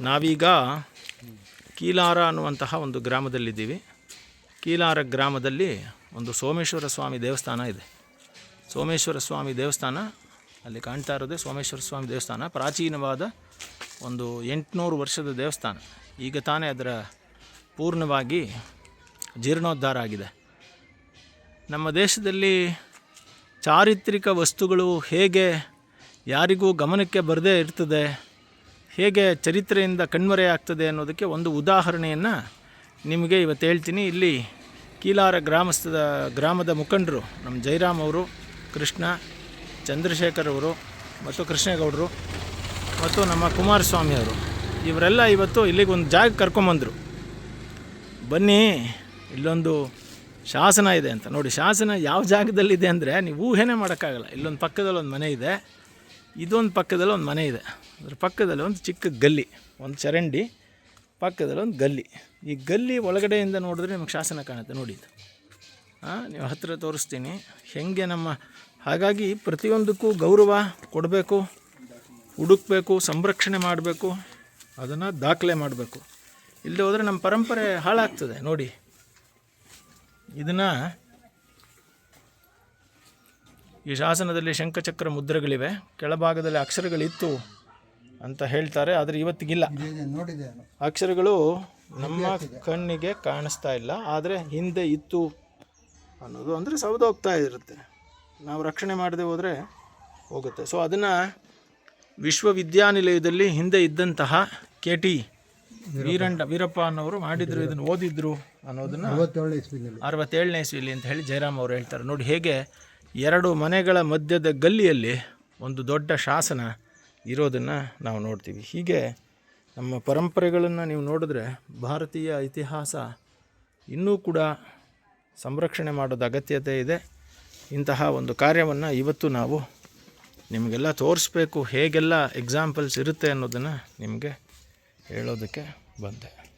ನಾವೀಗ ಕೀಲಾರ ಅನ್ನುವಂತಹ ಒಂದು ಗ್ರಾಮದಲ್ಲಿದ್ದೀವಿ. ಕೀಲಾರ ಗ್ರಾಮದಲ್ಲಿ ಒಂದು ಸೋಮೇಶ್ವರ ಸ್ವಾಮಿ ದೇವಸ್ಥಾನ ಇದೆ. ಸೋಮೇಶ್ವರ ಸ್ವಾಮಿ ದೇವಸ್ಥಾನ, ಅಲ್ಲಿ ಕಾಣ್ತಾ ಇರೋದೇ ಸೋಮೇಶ್ವರ ಸ್ವಾಮಿ ದೇವಸ್ಥಾನ. ಪ್ರಾಚೀನವಾದ ಒಂದು ಎಂಟುನೂರು ವರ್ಷದ ದೇವಸ್ಥಾನ. ಈಗ ತಾನೇ ಅದರ ಪೂರ್ಣವಾಗಿ ಜೀರ್ಣೋದ್ಧಾರ ಆಗಿದೆ. ನಮ್ಮ ದೇಶದಲ್ಲಿ ಚಾರಿತ್ರಿಕ ವಸ್ತುಗಳು ಹೇಗೆ ಯಾರಿಗೂ ಗಮನಕ್ಕೆ ಬರದೇ ಇರ್ತದೆ ಹೇಗೆ ಚರಿತ್ರೆಯಿಂದ ಕಣ್ಮರೆಯಾಗ್ತದೆ ಅನ್ನೋದಕ್ಕೆ ಒಂದು ಉದಾಹರಣೆಯನ್ನು ನಿಮಗೆ ಇವತ್ತು ಹೇಳ್ತೀನಿ. ಇಲ್ಲಿ ಕೀಲಾರ ಗ್ರಾಮಸ್ಥದ, ಗ್ರಾಮದ ಮುಖಂಡರು ನಮ್ಮ ಜಯರಾಮ್ ಅವರು, ಕೃಷ್ಣ, ಚಂದ್ರಶೇಖರ್ ಅವರು ಮತ್ತು ಕೃಷ್ಣೇಗೌಡರು ಮತ್ತು ನಮ್ಮ ಕುಮಾರಸ್ವಾಮಿ ಅವರು. ಇವರೆಲ್ಲ ಇವತ್ತು ಇಲ್ಲಿಗೆ ಒಂದು ಜಾಗ ಕರ್ಕೊಂಬಂದರು ಬನ್ನಿ, ಇಲ್ಲೊಂದು ಶಾಸನ ಇದೆ ಅಂತ. ನೋಡಿ, ಶಾಸನ ಯಾವ ಜಾಗದಲ್ಲಿದೆ ಅಂದರೆ ನೀವು ಊಹೆನೇ ಮಾಡೋಕ್ಕಾಗಲ್ಲ. ಇಲ್ಲೊಂದು ಪಕ್ಕದಲ್ಲಿ ಒಂದು ಮನೆ ಇದೆ. ಇದೊಂದು ಪಕ್ಕದಲ್ಲಿ ಒಂದು ಮನೆ ಇದೆ. ಅದ್ರ ಪಕ್ಕದಲ್ಲಿ ಒಂದು ಚಿಕ್ಕ ಗಲ್ಲಿ, ಒಂದು ಚರಂಡಿ, ಪಕ್ಕದಲ್ಲಿ ಒಂದು ಗಲ್ಲಿ. ಈ ಗಲ್ಲಿ ಒಳಗಡೆಯಿಂದ ನೋಡಿದ್ರೆ ನಿಮಗೆ ಶಾಸನ ಕಾಣುತ್ತೆ, ನೋಡಿ ಇದು. ನೀವು ಹತ್ತಿರ ತೋರಿಸ್ತೀನಿ. ಹೇಗೆ ನಮ್ಮ, ಹಾಗಾಗಿ ಪ್ರತಿಯೊಂದಕ್ಕೂ ಗೌರವ ಕೊಡಬೇಕು, ಹುಡುಕ್ಬೇಕು, ಸಂರಕ್ಷಣೆ ಮಾಡಬೇಕು, ಅದನ್ನು ದಾಖಲೆ ಮಾಡಬೇಕು. ಇಲ್ಲದೆ ಹೋದರೆ ನಮ್ಮ ಪರಂಪರೆ ಹಾಳಾಗ್ತದೆ, ನೋಡಿ. ಇದನ್ನು ಈ ಶಾಸನದಲ್ಲಿ ಶಂಖಚಕ್ರ ಮುದ್ರೆಗಳಿವೆ. ಕೆಳಭಾಗದಲ್ಲಿ ಅಕ್ಷರಗಳಿತ್ತು ಅಂತ ಹೇಳ್ತಾರೆ ಆದರೆ ಇವತ್ತಿಗಿಲ್ಲ. ಅಕ್ಷರಗಳು ನಮ್ಮ ಕಣ್ಣಿಗೆ ಕಾಣಿಸ್ತಾ ಇಲ್ಲ ಆದರೆ ಹಿಂದೆ ಇತ್ತು ಅನ್ನೋದು ಅಂದರೆ ಸೌದೋಗ್ತಾ ಇರುತ್ತೆ. ನಾವು ರಕ್ಷಣೆ ಮಾಡದೆ ಹೋದರೆ ಹೋಗುತ್ತೆ. ಸೊ ಅದನ್ನು ವಿಶ್ವವಿದ್ಯಾನಿಲಯದಲ್ಲಿ ಹಿಂದೆ ಇದ್ದಂತಹ ಕೆ ಟಿ ವೀರಂಡ ವೀರಪ್ಪ ಅನ್ನೋರು ಮಾಡಿದ್ರು ಇದನ್ನು ಓದಿದ್ರು ಅನ್ನೋದನ್ನು ಅರವತ್ತೇಳನೇ ಇಸ್ವಿಲಿ ಅಂತ ಹೇಳಿ ಜಯರಾಮ್ ಅವರು ಹೇಳ್ತಾರೆ. ನೋಡಿ ಹೇಗೆ ಎರಡು ಮನೆಗಳ ಮಧ್ಯದ ಗಲ್ಲಿಯಲ್ಲಿ ಒಂದು ದೊಡ್ಡ ಶಾಸನ ಇರೋದನ್ನು ನಾವು ನೋಡ್ತೀವಿ. ಹೀಗೆ ನಮ್ಮ ಪರಂಪರೆಗಳನ್ನು ನೀವು ನೋಡಿದ್ರೆ ಭಾರತೀಯ ಇತಿಹಾಸ ಇನ್ನೂ ಕೂಡ ಸಂರಕ್ಷಣೆ ಮಾಡೋದು ಅಗತ್ಯತೆ ಇದೆ. ಇಂತಹ ಒಂದು ಕಾರ್ಯವನ್ನು ಇವತ್ತು ನಾವು ನಿಮಗೆಲ್ಲ ತೋರಿಸ್ಬೇಕು ಹೇಗೆಲ್ಲ ಎಕ್ಸಾಂಪಲ್ಸ್ ಇರುತ್ತೆ ಅನ್ನೋದನ್ನು ನಿಮಗೆ ಹೇಳೋದಕ್ಕೆ ಬಂದೆ.